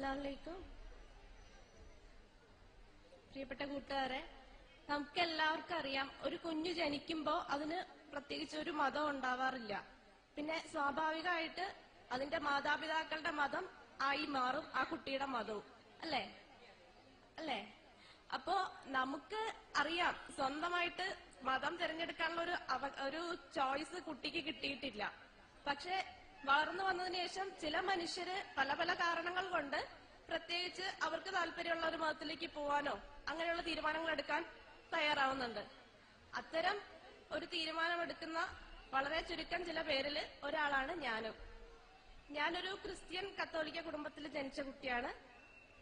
അസ്സലാമലൈക്കും. പ്രിയപ്പെട്ട കൂട്ടുകാരെ നമുക്ക് എല്ലാവർക്കും അറിയാം ഒരു കുഞ്ഞു ജനിക്കുമ്പോ അതിന് പ്രത്യേകിച്ച് ഒരു മതം ഉണ്ടാവാറില്ല. പിന്നെ സ്വാഭാവികമായിട്ട് അതിന്റെ മാതാപിതാക്കളുടെ മതം ആയി മാറും ആ കുട്ടിയുടെ മതവും. അല്ലേ? അല്ലേ? അപ്പോ നമുക്ക് അറിയാം സ്വന്തമായിട്ട് മതം തിരഞ്ഞെടുക്കാനുള്ള ഒരു ഒരു ചോയ്സ് കുട്ടിക്ക് കിട്ടിയിട്ടില്ല. പക്ഷെ വളർന്നു വന്നതിന് ശേഷം ചില മനുഷ്യര് പല പല കാരണങ്ങൾ കൊണ്ട് പ്രത്യേകിച്ച് അവർക്ക് താല്പര്യമുള്ള ഒരു മതത്തിലേക്ക് പോവാനോ അങ്ങനെയുള്ള തീരുമാനങ്ങൾ എടുക്കാൻ തയ്യാറാവുന്നുണ്ട്. അത്തരം ഒരു തീരുമാനമെടുക്കുന്ന വളരെ ചുരുക്കം ചില പേരിൽ ഒരാളാണ് ഞാനും. ഞാനൊരു ക്രിസ്ത്യൻ കത്തോലിക്ക കുടുംബത്തിൽ ജനിച്ച കുട്ടിയാണ്.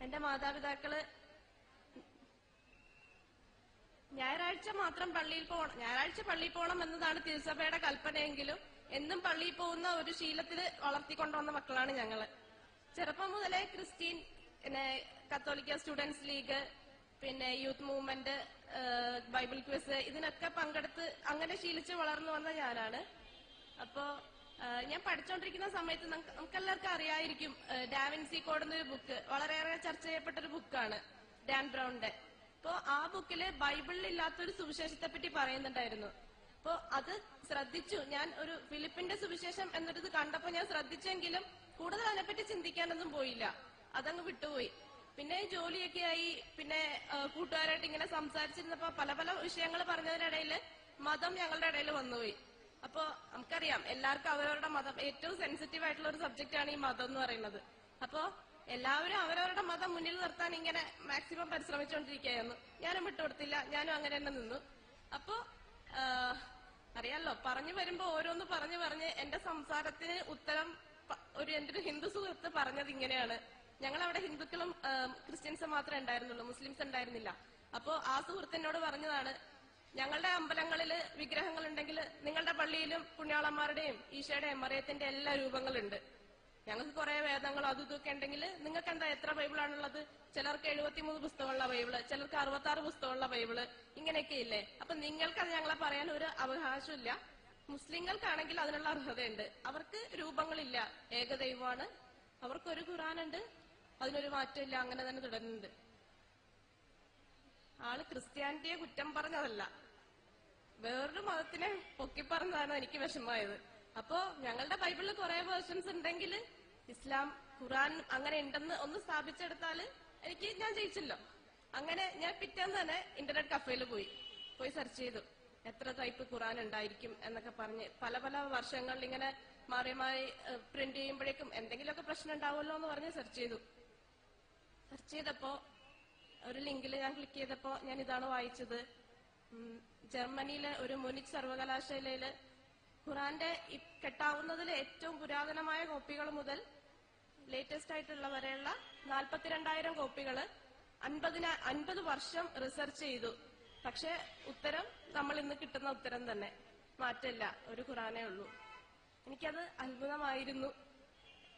എന്റെ മാതാപിതാക്കൾ ഞായറാഴ്ച മാത്രം പള്ളിയിൽ പോകണം ഞായറാഴ്ച പള്ളിയിൽ പോകണം എന്നതാണ് തിരുസഭയുടെ കൽപ്പനയെങ്കിലും എന്നും പള്ളിയിൽ പോകുന്ന ഒരു ശീലത്തിൽ വളർത്തിക്കൊണ്ടുവന്ന മക്കളാണ് ഞങ്ങൾ. ചെറുപ്പം മുതലേ ക്രിസ്ത്യൻ പിന്നെ കത്തോലിക്ക സ്റ്റുഡൻസ് ലീഗ് പിന്നെ യൂത്ത് മൂവ്മെന്റ് ബൈബിൾ ക്വിസ് ഇതിനൊക്കെ പങ്കെടുത്ത് അങ്ങനെ ശീലിച്ച് വളർന്നു വന്ന ഞാനാണ്. അപ്പോ ഞാൻ പഠിച്ചുകൊണ്ടിരിക്കുന്ന സമയത്ത് നമുക്ക് നമുക്കെല്ലാവർക്കും അറിയായിരിക്കും ഡാവിൻസി കോഡ് എന്നൊരു ബുക്ക് വളരെയേറെ ചർച്ച ചെയ്യപ്പെട്ട ഒരു ബുക്കാണ് ഡാൻ ബ്രൗണിന്റെ അപ്പോ ആ ബുക്കിൽ ബൈബിളിൽ ഇല്ലാത്തൊരു സുവിശേഷത്തെ പറ്റി പറയുന്നുണ്ടായിരുന്നു. അപ്പോ അത് ശ്രദ്ധിച്ചു. ഞാൻ ഒരു ഫിലിപ്പിന്റെ സുവിശേഷം എന്നൊരിത് കണ്ടപ്പോ ഞാൻ ശ്രദ്ധിച്ചെങ്കിലും കൂടുതൽ അതിനെപ്പറ്റി ചിന്തിക്കാനൊന്നും പോയില്ല. അതങ്ങ് വിട്ടുപോയി. പിന്നെ ജോലിയൊക്കെ ആയി. പിന്നെ കൂട്ടുകാരായിട്ട് ഇങ്ങനെ സംസാരിച്ചിരുന്നപ്പോ പല പല വിഷയങ്ങൾ പറഞ്ഞതിനിടയിൽ മതം ഞങ്ങളുടെ ഇടയിൽ വന്നുപോയി. അപ്പോ നമുക്കറിയാം എല്ലാവർക്കും അവരവരുടെ മതം. ഏറ്റവും സെൻസിറ്റീവ് ആയിട്ടുള്ള ഒരു സബ്ജക്റ്റ് ആണ് ഈ മതം എന്ന് പറയുന്നത്. അപ്പോ എല്ലാവരും അവരവരുടെ മതം മുന്നിൽ നിർത്താൻ ഇങ്ങനെ മാക്സിമം പരിശ്രമിച്ചുകൊണ്ടിരിക്കുകയായിരുന്നു ഞാനും വിട്ടുകൊടുത്തില്ല. ഞാനും അങ്ങനെ തന്നെ നിന്നു. അപ്പോ അറിയാലോ പറഞ്ഞു വരുമ്പോ ഓരോന്ന് പറഞ്ഞു പറഞ്ഞ് എന്റെ സംസാരത്തിന് ഉത്തരം ഒരു എന്റെ ഒരു ഹിന്ദു സുഹൃത്ത് പറഞ്ഞത് ഇങ്ങനെയാണ്. ഞങ്ങൾ അവിടെ ഹിന്ദുക്കളും ക്രിസ്ത്യൻസും മാത്രമേ ഉണ്ടായിരുന്നുള്ളൂ മുസ്ലിംസ് ഉണ്ടായിരുന്നില്ല. അപ്പോ ആ സുഹൃത്തിനോട് പറഞ്ഞതാണ് ഞങ്ങളുടെ അമ്പലങ്ങളിൽ വിഗ്രഹങ്ങൾ ഉണ്ടെങ്കിൽ നിങ്ങളുടെ പള്ളിയിലും പുണ്യാളന്മാരുടെയും ഈശോയുടെയും മറിയത്തിന്റെ എല്ലാ രൂപങ്ങളുണ്ട്. ഞങ്ങൾക്ക് കുറെ വേദങ്ങൾ അതും ഇതൊക്കെ ഉണ്ടെങ്കിൽ നിങ്ങൾക്ക് എന്താ എത്ര ബൈബിളാണുള്ളത്? ചിലർക്ക് എഴുപത്തിമൂന്ന് പുസ്തകമുള്ള ബൈബിൾ ചിലർക്ക് അറുപത്തി ആറ് പുസ്തകമുള്ള ബൈബിൾ ഇങ്ങനെയൊക്കെ ഇല്ലേ? അപ്പൊ നിങ്ങൾക്ക് അത് ഞങ്ങളെ പറയാൻ ഒരു അവകാശമില്ല മുസ്ലിങ്ങൾക്കാണെങ്കിൽ അതിനുള്ള അർഹതയുണ്ട്. അവർക്ക് രൂപങ്ങളില്ല ഏകദൈവമാണ്. അവർക്ക് ഒരു ഖുറാനുണ്ട് അതിനൊരു മാറ്റമില്ല അങ്ങനെ തന്നെ തുടരുന്നുണ്ട്. ആൾ ക്രിസ്ത്യാനിറ്റിയെ കുറ്റം പറഞ്ഞതല്ല. വേറൊരു മതത്തിനെ പൊക്കി പറഞ്ഞതാണ് എനിക്ക് വിഷമമായത്. അപ്പോ ഞങ്ങളുടെ ബൈബിളിൽ കുറെ വേർഷൻസ് ഉണ്ടെങ്കിൽ ഇസ്ലാം ഖുറാൻ അങ്ങനെ ഉണ്ടെന്ന് ഒന്ന് സ്ഥാപിച്ചെടുത്താൽ എനിക്ക് ഞാൻ ജയിച്ചല്ലോ. അങ്ങനെ ഞാൻ പിറ്റേന്ന് തന്നെ ഇന്റർനെറ്റ് കഫേയിൽ പോയി. പോയി സെർച്ച് ചെയ്തു. എത്ര ടൈപ്പ് ഖുറാൻ ഉണ്ടായിരിക്കും എന്നൊക്കെ പറഞ്ഞ് പല പല വർഷങ്ങളിൽ ഇങ്ങനെ മാറി മാറി പ്രിന്റ് ചെയ്യുമ്പോഴേക്കും എന്തെങ്കിലുമൊക്കെ പ്രശ്നം ഉണ്ടാവുമല്ലോ എന്ന് പറഞ്ഞ് സെർച്ച് ചെയ്തു. സെർച്ച് ചെയ്തപ്പോ ഒരു ലിങ്കിൽ ഞാൻ ക്ലിക്ക് ചെയ്തപ്പോ ഞാൻ ഇതാണ് വായിച്ചത്. ജർമ്മനിയിലെ ഒരു മുനിക് സർവകലാശാലയിൽ ഖുറാന്റെ കെട്ടാവുന്നതിൽ ഏറ്റവും പുരാതനമായ കോപ്പികൾ മുതൽ ലേറ്റസ്റ്റ് ആയിട്ടുള്ള വരെയുള്ള നാൽപ്പത്തിരണ്ടായിരം കോപ്പികൾ അൻപതിന അൻപത് വർഷം റിസർച്ച് ചെയ്തു. പക്ഷെ ഉത്തരം നമ്മൾ ഇന്ന് കിട്ടുന്ന ഉത്തരം തന്നെ. മാറ്റില്ല ഒരു ഖുറാനേ ഉള്ളൂ. എനിക്കത് അത്ഭുതമായിരുന്നു.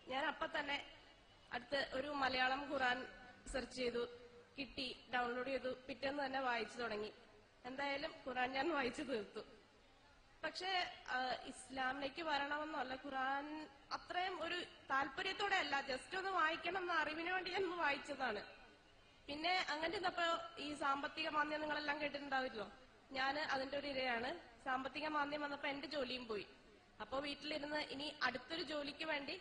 ഞാൻ അപ്പൊ തന്നെ അടുത്ത് ഒരു മലയാളം ഖുറാൻ സെർച്ച് ചെയ്തു കിട്ടി ഡൗൺലോഡ് ചെയ്തു പിറ്റേന്ന് തന്നെ വായിച്ചു തുടങ്ങി. എന്തായാലും ഖുറാൻ ഞാൻ വായിച്ചു തീർത്തു. പക്ഷേ ഇസ്ലാമിലേക്ക് വരണമെന്നല്ല ഖുറാൻ അത്രയും ഒരു താല്പര്യത്തോടെ അല്ല ജസ്റ്റ് ഒന്ന് വായിക്കണം എന്ന അറിവിന് വേണ്ടി ഞാൻ വായിച്ചതാണ്. പിന്നെ അങ്ങനെ ഇരുന്നപ്പോ ഈ സാമ്പത്തിക മാന്ദ്യം നിങ്ങളെല്ലാം കേട്ടിട്ടുണ്ടാവില്ലോ? ഞാൻ അതിന്റെ ഒരു ഇരയാണ്. സാമ്പത്തിക മാന്ദ്യം വന്നപ്പോ എന്റെ ജോലിയും പോയി. അപ്പോ വീട്ടിലിരുന്ന് ഇനി അടുത്തൊരു ജോലിക്ക് വേണ്ടി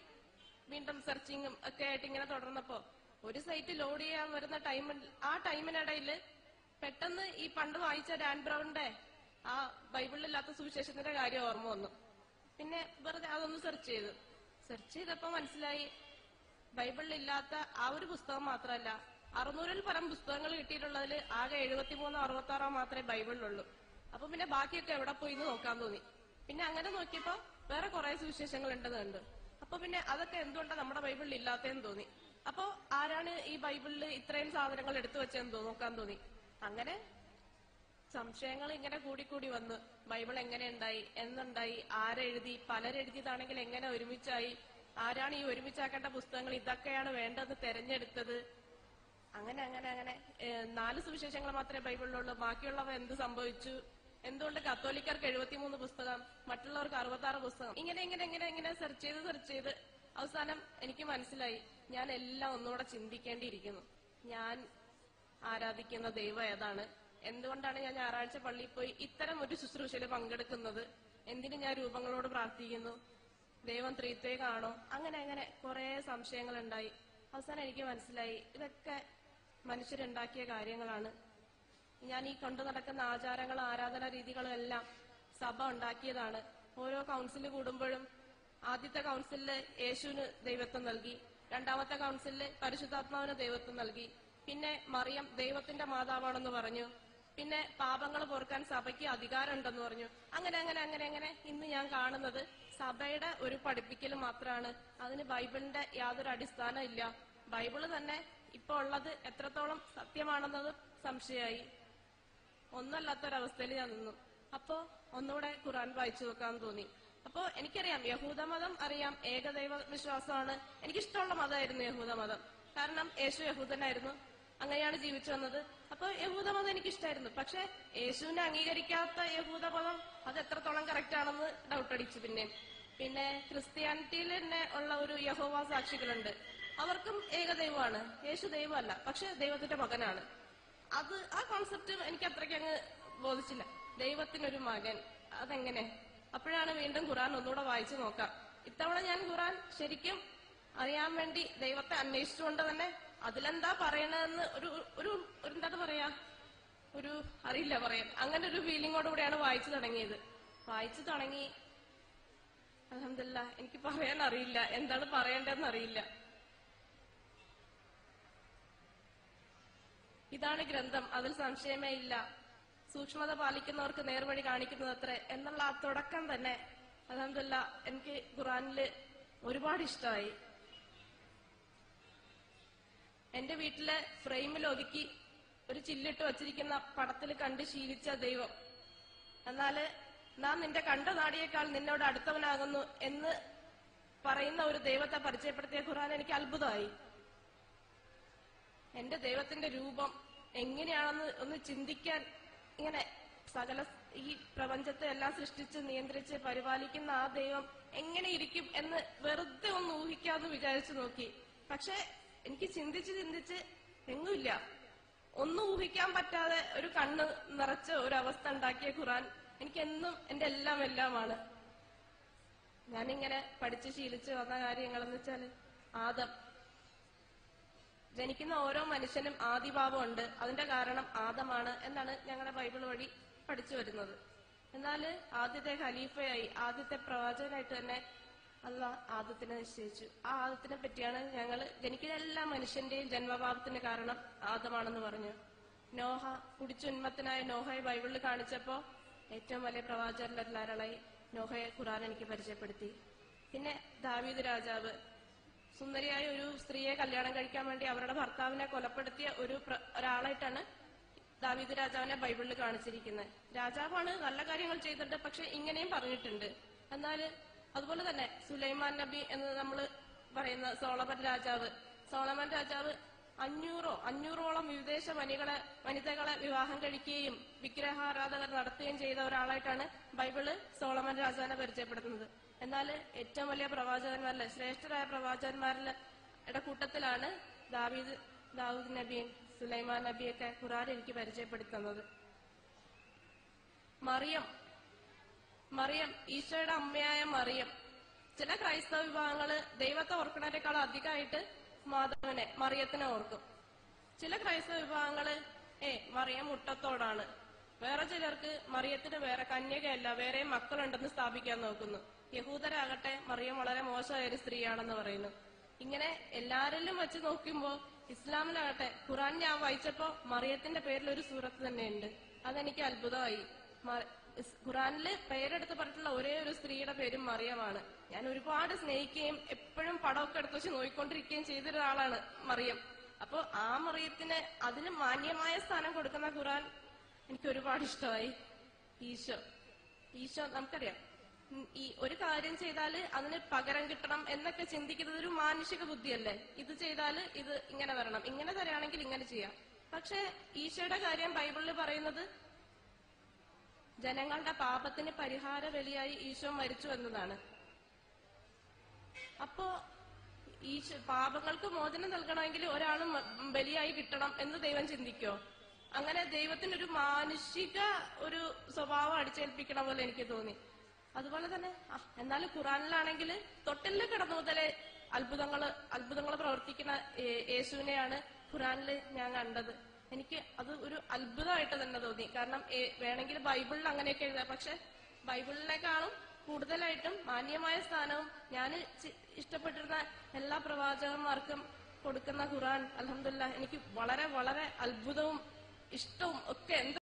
വീണ്ടും സെർച്ചിങ്ങും ഒക്കെ ആയിട്ട് ഇങ്ങനെ തുടർന്നപ്പോ ഒരു സൈറ്റ് ലോഡ് ചെയ്യാൻ വരുന്ന ടൈമിൽ ആ ടൈമിനിടയിൽ പെട്ടെന്ന് ഈ പണ്ട് വായിച്ച ഡാൻ ബ്രൗണിന്റെ ആ ബൈബിളിലില്ലാത്ത സുവിശേഷത്തിന്റെ കാര്യം ഓർമ്മ വന്നു. പിന്നെ വെറുതെ അതൊന്ന് സെർച്ച് ചെയ്തു. സെർച്ച് ചെയ്തപ്പോ മനസ്സിലായി ബൈബിളിൽ ഇല്ലാത്ത ആ ഒരു പുസ്തകം മാത്രമല്ല അറുന്നൂറിൽ പരം പുസ്തകങ്ങൾ കിട്ടിയിട്ടുള്ളതിൽ ആകെ എഴുപത്തിമൂന്നോ അറുപത്തി ആറോ മാത്രമേ ബൈബിളിലുള്ളൂ. അപ്പൊ പിന്നെ ബാക്കിയൊക്കെ എവിടെ പോയി എന്ന് നോക്കാൻ തോന്നി. പിന്നെ അങ്ങനെ നോക്കിയപ്പോ വേറെ കുറെ സുവിശേഷങ്ങൾ ഉണ്ടെന്ന് കണ്ടു. അപ്പൊ പിന്നെ അതൊക്കെ എന്തുകൊണ്ടാണ് നമ്മുടെ ബൈബിളിൽ ഇല്ലാത്തതെന്ന് തോന്നി. അപ്പോ ആരാണ് ഈ ബൈബിളിൽ ഇത്രയും സാധനങ്ങൾ എടുത്തു വെച്ചെന്ന് നോക്കാൻ തോന്നി? അങ്ങനെ സംശയങ്ങൾ ഇങ്ങനെ കൂടിക്കൂടി വന്നു ബൈബിൾ എങ്ങനെ ഉണ്ടായി എന്നുണ്ടായി ആരെഴുതി പലരെഴുതിയതാണെങ്കിൽ എങ്ങനെ ഒരുമിച്ചായി ആരാണ് ഈ ഒരുമിച്ചാക്കേണ്ട പുസ്തകങ്ങൾ ഇതൊക്കെയാണ് വേണ്ടത് തെരഞ്ഞെടുത്തത്. അങ്ങനെ അങ്ങനെ അങ്ങനെ. നാല് സുവിശേഷങ്ങൾ മാത്രമേ ബൈബിളിലുള്ളൂ. ബാക്കിയുള്ളവ എന്ത് സംഭവിച്ചു? എന്തുകൊണ്ട് കത്തോലിക്കർക്ക് എഴുപത്തിമൂന്ന് പുസ്തകം മറ്റുള്ളവർക്ക് അറുപത്തി പുസ്തകം? ഇങ്ങനെ ഇങ്ങനെ ഇങ്ങനെ ഇങ്ങനെ സെർച്ച് ചെയ്ത് സെർച്ച് ചെയ്ത്. അവസാനം എനിക്ക് മനസ്സിലായി. ഞാൻ എല്ലാം ഒന്നുകൂടെ ചിന്തിക്കേണ്ടിയിരിക്കുന്നു. ഞാൻ ആരാധിക്കുന്ന ദൈവം ഏതാണ്? എന്തുകൊണ്ടാണ് ഞാൻ ഞായറാഴ്ച പള്ളിയിൽ പോയി ഇത്തരം ഒരു ശുശ്രൂഷയിൽ പങ്കെടുക്കുന്നത്? എന്തിനു ഞാൻ രൂപങ്ങളോട് പ്രാർത്ഥിക്കുന്നു? ദൈവം ത്രീത്തേക്കാണോ അങ്ങനെ അങ്ങനെ കുറെ സംശയങ്ങൾ ഉണ്ടായി അവസാനം എനിക്ക് മനസ്സിലായി ഇതൊക്കെ മനുഷ്യരുണ്ടാക്കിയ കാര്യങ്ങളാണ്. ഞാൻ ഈ കൊണ്ടു നടക്കുന്ന ആചാരങ്ങൾ ആരാധനാ രീതികളും എല്ലാം സഭ ഉണ്ടാക്കിയതാണ്. ഓരോ കൗൺസിൽ കൂടുമ്പോഴും ആദ്യത്തെ കൗൺസിലിൽ യേശുവിന് ദൈവത്വം നൽകി. രണ്ടാമത്തെ കൗൺസിലിൽ പരിശുദ്ധാത്മാവിന് ദൈവത്വം നൽകി. പിന്നെ മറിയം ദൈവത്തിന്റെ മാതാവാണെന്ന് പറഞ്ഞു. പിന്നെ പാപങ്ങൾ പൊറുക്കാൻ സഭയ്ക്ക് അധികാരമുണ്ടെന്ന് പറഞ്ഞു. അങ്ങനെ അങ്ങനെ അങ്ങനെ അങ്ങനെ ഇന്ന് ഞാൻ കാണുന്നത് സഭയുടെ ഒരു പഠിപ്പിക്കൽ മാത്രമാണ് അതിന് ബൈബിളിന്റെ യാതൊരു അടിസ്ഥാനം ഇല്ല. ബൈബിൾ തന്നെ ഇപ്പൊ ഉള്ളത് എത്രത്തോളം സത്യമാണെന്നത് സംശയമായി ഒന്നല്ലാത്തൊരവസ്ഥയിൽ ഞാൻ നിന്നു. അപ്പോ ഒന്നുകൂടെ ഖുറാൻ വായിച്ചു നോക്കാൻ തോന്നി. അപ്പോ എനിക്കറിയാം യഹൂദ മതം അറിയാം ഏകദൈവ വിശ്വാസമാണ്. എനിക്കിഷ്ടമുള്ള മതമായിരുന്നു യഹൂദ മതം. കാരണം യേശു യഹൂദനായിരുന്നു. അങ്ങനെയാണ് ജീവിച്ചു വന്നത്. അപ്പൊ യഹൂദമതം എനിക്കിഷ്ടായിരുന്നു. പക്ഷെ യേശുവിനെ അംഗീകരിക്കാത്ത യഹൂദമതം അത് എത്രത്തോളം കറക്റ്റ് ആണെന്ന് ഡൗട്ട് അടിച്ചു പിന്നെ. പിന്നെ ക്രിസ്ത്യാനിറ്റിയിൽ തന്നെ ഉള്ള ഒരു യഹോവ സാക്ഷികളുണ്ട്. അവർക്കും ഏകദൈവമാണ്. യേശു ദൈവമല്ല പക്ഷെ ദൈവത്തിന്റെ മകനാണ്. അത് ആ കോൺസെപ്റ്റ് എനിക്ക് അത്രയ്ക്ക് അങ്ങ് ബോധിച്ചില്ല. ദൈവത്തിനൊരു മകൻ. അതെങ്ങനെ? അപ്പോഴാണ് വീണ്ടും ഖുറാൻ ഒന്നുകൂടെ വായിച്ചു നോക്കാം. ഇത്തവണ ഞാൻ ഖുറാൻ ശരിക്കും അറിയാൻ വേണ്ടി ദൈവത്തെ അന്വേഷിച്ചുകൊണ്ട് തന്നെ അതിലെന്താ പറയണതെന്ന് ഒരു ഒരു എന്താ പറയാ? ഒരു അറിയില്ല പറയാൻ. അങ്ങനെ ഒരു ഫീലിങ്ങോടുകൂടിയാണ് വായിച്ചു തുടങ്ങിയത്. വായിച്ചു തുടങ്ങി. അലഹമില്ല എനിക്ക് പറയാൻ അറിയില്ല. എന്താണ് പറയേണ്ടതെന്ന് അറിയില്ല. ഇതാണ് ഗ്രന്ഥം. അതിൽ സംശയമേ ഇല്ല. സൂക്ഷ്മത പാലിക്കുന്നവർക്ക് നേർവഴി കാണിക്കുന്നത് അത്ര. എന്നുള്ള ആ തുടക്കം തന്നെ അലഹമില്ല എനിക്ക് ഖുറാനിൽ ഒരുപാട് ഇഷ്ടമായി. എന്റെ വീട്ടിലെ ഫ്രെയിമിൽ ഒതുക്കി ഒരു ചില്ലിട്ട് വച്ചിരിക്കുന്ന പടത്തിൽ കണ്ട് ശീലിച്ച ദൈവം. എന്നാൽ നാം നിന്റെ കണ്ട നാടിയേക്കാൾ നിന്നോട് അടുത്തവനാകുന്നു എന്ന് പറയുന്ന ഒരു ദൈവത്തെ പരിചയപ്പെടുത്തിയ ഖുറാൻ എനിക്ക് അത്ഭുതമായി. എന്റെ ദൈവത്തിന്റെ രൂപം എങ്ങനെയാണെന്ന് ഒന്ന് ചിന്തിക്കാൻ ഇങ്ങനെ സകല ഈ പ്രപഞ്ചത്തെ എല്ലാം സൃഷ്ടിച്ച് നിയന്ത്രിച്ച് പരിപാലിക്കുന്ന ആ ദൈവം എങ്ങനെ ഇരിക്കും എന്ന് വെറുതെ ഒന്ന് ഊഹിക്കാന്ന് വിചാരിച്ചു നോക്കി. പക്ഷെ എനിക്ക് ചിന്തിച്ച് ചിന്തിച്ച് എങ്ങുമില്ല. ഒന്നും ഊഹിക്കാൻ പറ്റാതെ ഒരു കണ്ണ് നിറച്ച ഒരു അവസ്ഥ ഉണ്ടാക്കിയ ഖുറാൻ എനിക്ക് എന്നും എന്റെ എല്ലാം എല്ലാമാണ്. ഞാനിങ്ങനെ പഠിച്ച് ശീലിച്ച് വന്ന കാര്യങ്ങളെന്ന് വെച്ചാൽ ആദം. ജനിക്കുന്ന ഓരോ മനുഷ്യനും ആദിഭാവമുണ്ട്. അതിന്റെ കാരണം ആദമാണ് എന്നാണ് ഞങ്ങളുടെ ബൈബിൾ വഴി പഠിച്ചു വരുന്നത്. എന്നാൽ ആദ്യത്തെ ഖലീഫയായി ആദ്യത്തെ പ്രവാചകനായിട്ട് തന്നെ അല്ല ആദത്തിനെ നിശ്ചയിച്ചു. ആ ആദത്തിനെ പറ്റിയാണ് ഞങ്ങൾ ജനിക്കുന്ന എല്ലാ മനുഷ്യന്റെയും ജന്മഭാവത്തിന് കാരണം ആദമാണെന്ന് പറഞ്ഞു. നോഹ കുടിച്ചുന്മത്തനായ നോഹയെ ബൈബിളിൽ കാണിച്ചപ്പോ ഏറ്റവും വലിയ പ്രവാചകരിലെല്ലാരളായി നോഹയെ ഖുറാൻ എനിക്ക് പരിചയപ്പെടുത്തി. പിന്നെ ദാവീദ് രാജാവ് സുന്ദരിയായ ഒരു സ്ത്രീയെ കല്യാണം കഴിക്കാൻ വേണ്ടി അവരുടെ ഭർത്താവിനെ കൊലപ്പെടുത്തിയ ഒരു ഒരാളായിട്ടാണ് ദാവീദ് രാജാവിനെ ബൈബിളിൽ കാണിച്ചിരിക്കുന്നത്. രാജാവാണ് നല്ല കാര്യങ്ങൾ ചെയ്തിട്ടുണ്ട് പക്ഷെ ഇങ്ങനെയും പറഞ്ഞിട്ടുണ്ട്. എന്നാൽ അതുപോലെ തന്നെ സുലൈമാൻ നബി എന്ന് നമ്മൾ പറയുന്ന സോളമൻ രാജാവ് സോളമൻ രാജാവ് അഞ്ഞൂറോ അഞ്ഞൂറോളം വിദേശ വനികളെ വനിതകളെ വിവാഹം കഴിക്കുകയും വിഗ്രഹാരാധകർ നടത്തുകയും ചെയ്ത ഒരാളായിട്ടാണ് ബൈബിൾ സോളമൻ രാജാവിനെ പരിചയപ്പെടുത്തുന്നത്. എന്നാൽ ഏറ്റവും വലിയ പ്രവാചകന്മാരിൽ ശ്രേഷ്ഠരായ പ്രവാചകന്മാരുടെ കൂട്ടത്തിലാണ് ദാവീദ് ദാവൂദ് നബിയും സുലൈമാൻ നബിയൊക്കെ ഖുറാൻ എനിക്ക് പരിചയപ്പെടുത്തുന്നത്. മറിയം മറിയം ഈശോയുടെ അമ്മയായ മറിയം. ചില ക്രൈസ്തവ വിഭാഗങ്ങൾ ദൈവത്തെ ഓർക്കണേക്കാൾ അധികമായിട്ട് മാധവനെ മറിയത്തിനെ ഓർക്കും. ചില ക്രൈസ്തവ വിഭാഗങ്ങൾ ഏ മറിയം മുട്ടത്തോടാണ്. വേറെ ചിലർക്ക് മറിയത്തിന് വേറെ കന്യകയല്ല വേറെ മക്കളുണ്ടെന്ന് സ്ഥാപിക്കാൻ നോക്കുന്നു. യഹൂദരാകട്ടെ മറിയം വളരെ മോശമായ ഒരു സ്ത്രീയാണെന്ന് പറയുന്നു. ഇങ്ങനെ എല്ലാരിലും വെച്ച് നോക്കുമ്പോൾ ഇസ്ലാമിലാകട്ടെ ഖുറാൻ ഞാൻ വായിച്ചപ്പോ മറിയത്തിന്റെ പേരിൽ ഒരു സൂറത്ത് തന്നെയുണ്ട്. അതെനിക്ക് അത്ഭുതമായി. ഖുറാനിൽ പേരെടുത്ത് പറഞ്ഞിട്ടുള്ള ഒരേ ഒരു സ്ത്രീയുടെ പേരും മറിയമാണ്. ഞാൻ ഒരുപാട് സ്നേഹിക്കുകയും എപ്പോഴും പടമൊക്കെ എടുത്ത് വെച്ച് നോയിക്കൊണ്ടിരിക്കുകയും ചെയ്തൊരാളാണ് മറിയം. അപ്പൊ ആ മറിയത്തിന് അതിന് മാന്യമായ സ്ഥാനം കൊടുക്കുന്ന ഖുറാൻ എനിക്ക് ഒരുപാട് ഇഷ്ടമായി. ഈശോ. ഈശോ നമുക്കറിയാം. ഈ ഒരു കാര്യം ചെയ്താൽ അതിന് പകരം കിട്ടണം എന്നൊക്കെ ചിന്തിക്കുന്നത് ഒരു മാനുഷിക ബുദ്ധിയല്ലേ? ഇത് ചെയ്താൽ ഇത് ഇങ്ങനെ വരണം. ഇങ്ങനെ തരാണെങ്കിൽ ഇങ്ങനെ ചെയ്യാം. പക്ഷെ ഈശോയുടെ കാര്യം ബൈബിളിൽ പറയുന്നത് ജനങ്ങളുടെ പാപത്തിന് പരിഹാര ബലിയായി ഈശോ മരിച്ചു എന്നതാണ്. അപ്പോ ഈശോ പാപങ്ങൾക്ക് മോചനം നൽകണമെങ്കിൽ ഒരാൾ ബലിയായി കിട്ടണം എന്ന് ദൈവം ചിന്തിക്കോ? അങ്ങനെ ദൈവത്തിന് ഒരു മാനുഷിക ഒരു സ്വഭാവം അടിച്ചേൽപ്പിക്കണ പോലെ എനിക്ക് തോന്നി. അതുപോലെ തന്നെ എന്നാലും ഖുറാനിലാണെങ്കിൽ തൊട്ടിൽ കിടന്നു മുതലേ അത്ഭുതങ്ങൾ അത്ഭുതങ്ങൾ പ്രവർത്തിക്കുന്ന യേശുവിനെയാണ് ഖുറാനിൽ ഞാൻ കണ്ടത്. എനിക്ക് അത് ഒരു അത്ഭുതമായിട്ട് തന്നെ തോന്നി. കാരണം വേണമെങ്കിൽ ബൈബിളിൽ അങ്ങനെയൊക്കെ എഴുതാം. പക്ഷെ ബൈബിളിനേക്കാളും കൂടുതലായിട്ടും മാന്യമായ സ്ഥാനവും ഞാൻ ഇഷ്ടപ്പെട്ടിരുന്ന എല്ലാ പ്രവാചകന്മാർക്കും കൊടുക്കുന്ന ഖുറാൻ അലഹമില്ല എനിക്ക് വളരെ വളരെ അത്ഭുതവും ഇഷ്ടവും ഒക്കെ എന്ത്